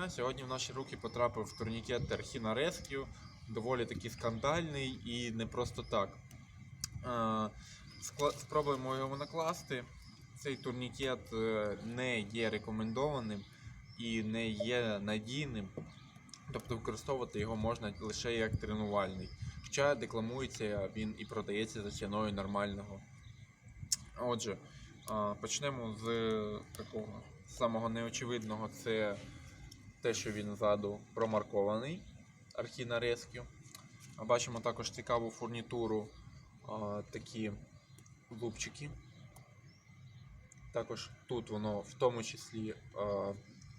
дня. Сьогодні в наші руки потрапив турнікет Terhina Rescue. Доволі таки скандальний і не просто так. Е, Спробуємо його накласти. Цей турнікет е, не є рекомендованим і не є надійним. Тобто використовувати його можна лише як тренувальний. Хоча декламується він і продається за ціною нормального. Отже, почнемо з такого самого неочевидного. Це те, що він ззаду промаркований Archina Rescue. Бачимо також цікаву фурнітуру, а, такі лупчики. Також тут воно в тому числі а,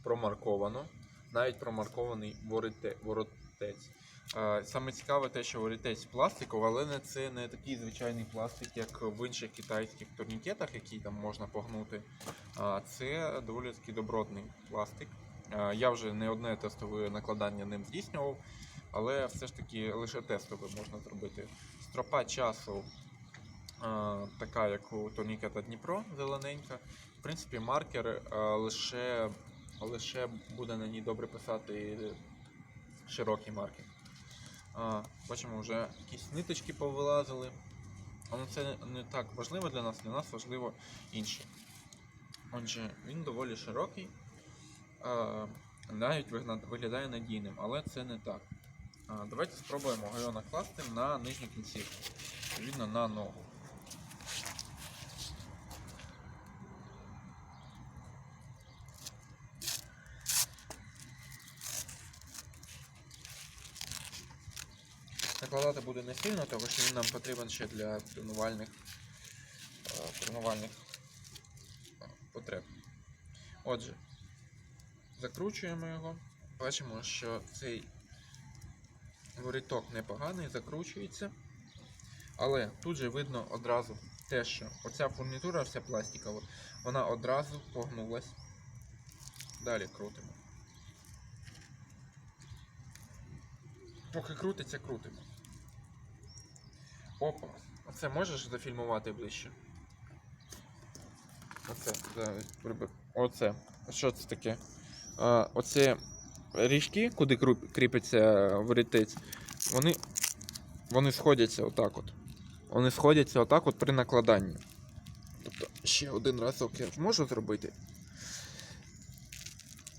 промарковано, навіть промаркований ворите- воротець. А, Саме цікаве те, що воротець пластиковий, але не це не такий звичайний пластик, як в інших китайських турнікетах, які там можна погнути. А, Це доволі таки добротний пластик. А, Я вже не одне тестове накладання ним здійснював, але все ж таки лише тестове можна зробити. Стропа часу така, як у турнікета Дніпро, зелененька. В принципі, маркер лише, лише буде на ній добре писати широкий маркер. Бачимо, вже якісь ниточки повилазили. Але це не- так важливо для нас, для нас важливо інше. Отже, він доволі широкий, навіть виглядає надійним, але це не так. Давайте спробуємо його накласти на нижню кінцівку, відповідно на ногу. Накладати буде не сильно, тому що він нам потрібен ще для тренувальних, тренувальних потреб. Отже, закручуємо його. Бачимо, що цей воріток непоганий, закручується. Але тут же видно одразу те, що оця фурнітура, вся пластикова, вона одразу погнулась. Далі крутимо. Поки крутиться, крутимо. Опа. Оце можеш зафільмувати ближче? Оце. Оце. Що це таке? А, оце ріжки, куди кріпиться ворітець, вони, вони сходяться отак от. Вони сходяться отак от при накладанні. Тобто ще один разок я можу зробити.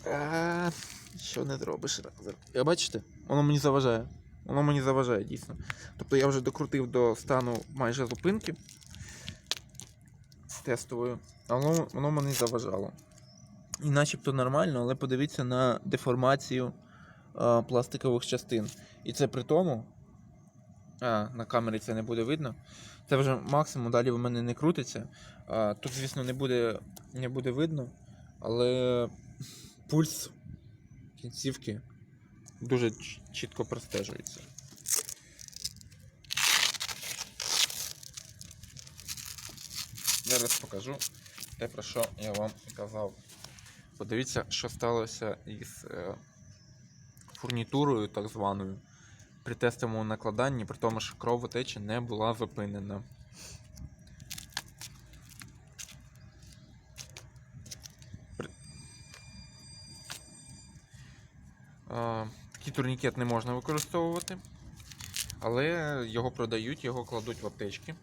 А, що не зробиш? Я бачите? Воно мені заважає. Воно мені заважає дійсно. Тобто я вже докрутив до стану майже зупинки тестовою, а воно, воно мені заважало. І начебто нормально, але подивіться на деформацію а, пластикових частин. І це при тому. А, на камері це не буде видно. Це вже максимум, далі в мене не крутиться. А, тут, звісно, не буде, не буде видно, але пульс кінцівки дуже чітко простежується. Зараз покажу те, про що я вам казав. Подивіться, що сталося із е, фурнітурою, так званою, при тестовому накладанні, при тому, що кровотеча не була зупинена. Такий турнікет не можна використовувати, але його продають, його кладуть в аптечки.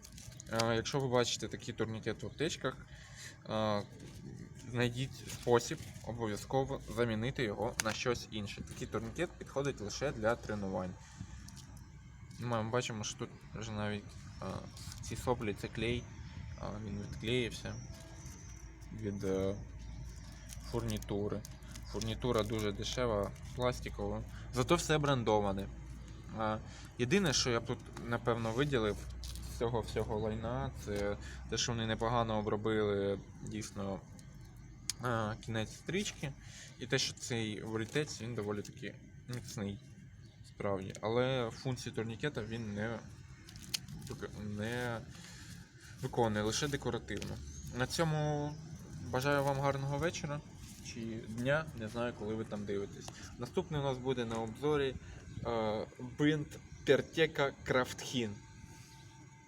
Якщо ви бачите такий турнікет в аптечках, знайдіть спосіб обов'язково замінити його на щось інше. Такий турнікет підходить лише для тренувань. Ми бачимо, що тут вже навіть е, ці соплі це клей, е, він відклеївся від е, фурнітури. Фурнітура дуже дешева, пластикова. Зато все брендоване. А, Єдине, що я б тут напевно виділив з цього всього лайна, це те, що вони непогано обробили дійсно а, кінець стрічки, і те, що цей ворітець він доволі таки міцний, справді. Але функції турнікета він не, не виконує, лише декоративно. На цьому бажаю вам гарного вечора чи дня, не знаю, коли ви там дивитесь. Наступний у нас буде на обзорі е, бинт Тертека Крафтхін.